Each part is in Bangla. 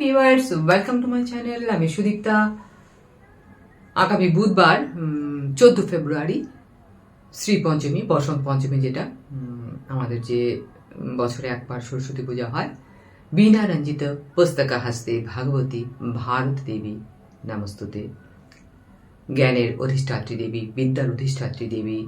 Viewers welcome to my channel আমি সুদীপ্তা। আগামী বুধবার চোদ্দ ফেব্রুয়ারি শ্রী পঞ্চমী বসন্ত পঞ্চমী যেটা আমাদের যে বছরে একবার সরস্বতী পূজা হয়। বীণা রঞ্জিত পুস্তকা হাস্তে ভাগবতী ভারত দেবী নমস্তুতে। জ্ঞানের অধিষ্ঠাত্রী দেবী, বিদ্যার অধিষ্ঠাত্রী দেবী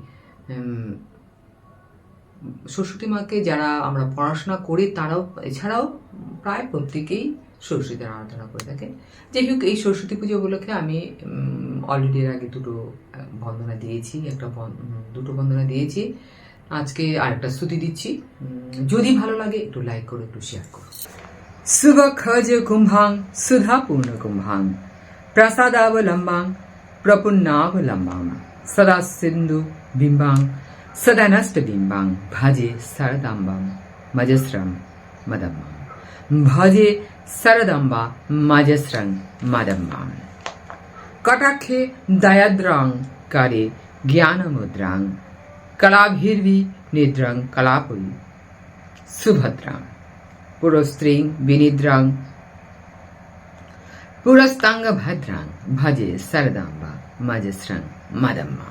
সরস্বতী মাকে যারা আমরা পড়াশোনা করি, তারাও, এছাড়াও প্রায় প্রত্যেকেই সরস্বতীর আরাধনা করে থাকে। যাই হোক, এই সরস্বতী পুজো উপলক্ষে আমি অলরেডি এর আগে দুটো বন্দনা দিয়েছি, একটা বন- দুটো বন্দনা দিয়েছি। আজকে আরেকটা স্তুতি দিচ্ছি। যদি ভালো লাগে, একটু লাইক করো, একটু শেয়ার করো। শুভ খজ কুম্ভাং, সুধা পূর্ণ কুম্ভাং প্রসাদাবলম্বাং প্রপুন্নাবলম্বাং সদা সিন্ধু বিম্বাং সদানষ্ট বিম্বাং, ভজে শরদাম্বাং মজস্রম মদম্বাং। ভজে শরদম্বা, মজস্রং মদম্বাং। কটাক্ষে দয়াদ্রাং, করে জ্ঞানমুদ্রাং কলাভির্ভি নিদ্রাং কলাপুরী সুভদ্রাং পুরস্ত্রীং বিনিদ্রাং পুরস্তাঙ্গ ভদ্রাং ভজে শরদাম্বা মজস্রং মদম্মা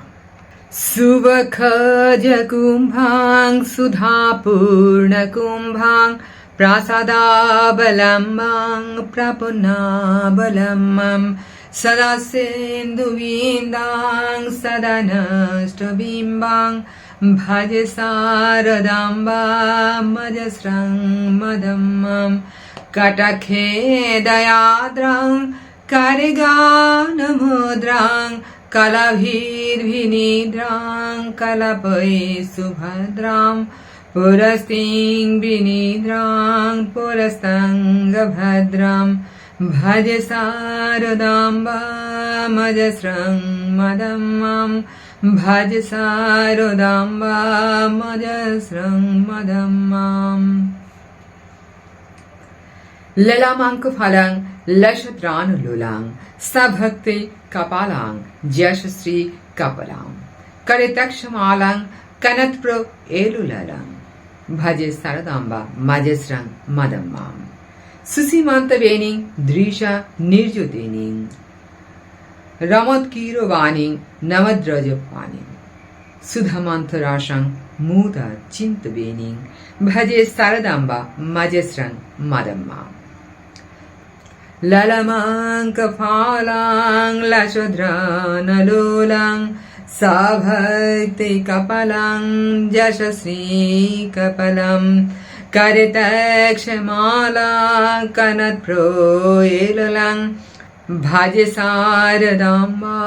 সুবখজ কুম্ভাং সুধাপূর্ণ কুম্ভাং सदा सेन्दुवीन्दां सदा सदनष्टबिम्बां भज मजसृं मदं कटखे दयाद्रां करिगानमुद्रां कलभिर्भिनिद्रां कलपै सुभद्रां पुरसिं विनिद्रां पुरसङ्गभद्राम् भज सारदाम्बामजस्रं मदं माँ भज सारदाम्बामजस्रं मदं माम् ललामाङ्क फलां लशत्रानुलुलां सभक्ति कपालां, जयश्री कपलां। करितक्षमालां कनत्प्र एलुललां। भजे सारदाम्बा मजस्रं मदं माम् సుసీమాంతవేణిం ద్రీష నిర్జుతినిం రమత్కీరవాణిం నవద్రజపాణిం సుధమాంతరాశం మూత చింతవేణిం భజే శారదాంబ మజస్రం మదమ్మ లలమాంకఫాలాం లశద్రానలోలాం సాభర్తి కపలాం జశశ్రీ కపలం कनत्प्रोयेललं भज शारदाम्बा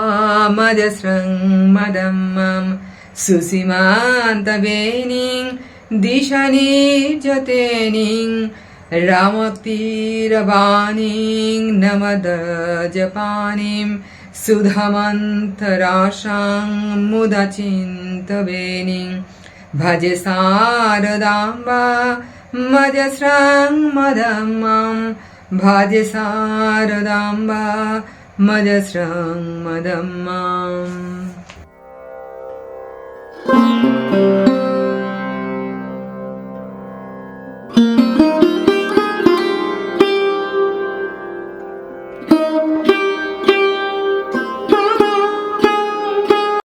मदस्रं मदम्मं सुसीमान्तवेणीं दिशनिर्जतेनीं रामतीरवाणीं नमदजपानीं सुधमन्थराशां मुदचिन्तवेणीं भज सारदाम्बा मदस्रं मदम् मा भज्य सारदाम्बा मदसङ्गदम् माम्